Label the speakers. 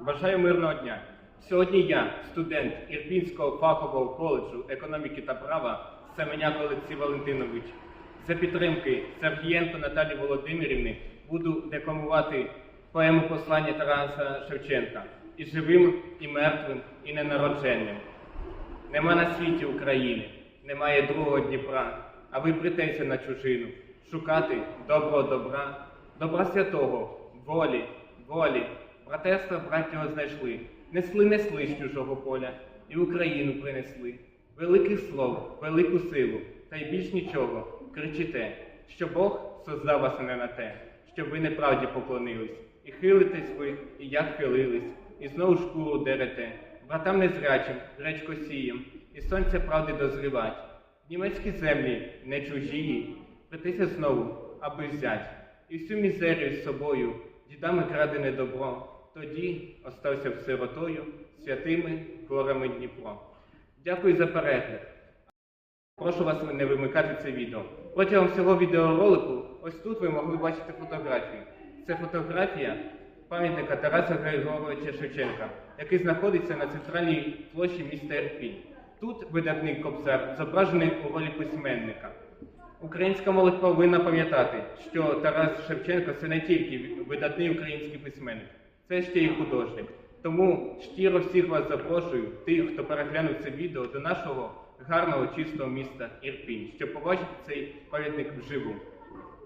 Speaker 1: Бажаю мирного дня. Сьогодні я, студент Ірпінського фахового коледжу економіки та права Семеняк Олексій Валентинович, за підтримки Сергієнко Наталі Володимирівни буду декламувати поему послання Тараса Шевченка і живим, і мертвим, і ненародженним. Нема на світі України, немає другого Дніпра, а ви притеся на чужину, шукати доброго добра, добра святого, волі, волі, братерства братнього знайшли, несли, несли з чужого поля, і Україну принесли. Великих слов, велику силу, та й більш нічого, кричите, що Бог создав вас не на те, щоб ви неправді поклонились, і хилитесь ви, і як хилились, і знову шкуру дерете, братам незрячим, гречко сієм, і сонце правди дозрівать. Німецькі землі не чужії, притися знову, аби взять, і всю мізерію з собою, дідами крадене добро, тоді остався сиротою, святими горами Дніпро. Дякую за перегляд. Прошу вас не вимикати це відео. Протягом всього відеоролику, ось тут ви могли бачити фотографію. Це фотографія пам'ятника Тараса Григоровича Шевченка, який знаходиться на центральній площі міста Ірпінь. Тут видатний кобзар зображений у ролі письменника. Українська молодь повинна пам'ятати, що Тарас Шевченко це не тільки видатний український письменник, це ще й художник. Тому щиро всіх вас запрошую, тих, хто переглянув це відео, до нашого гарного чистого міста Ірпінь, щоб побачити цей пам'ятник вживу.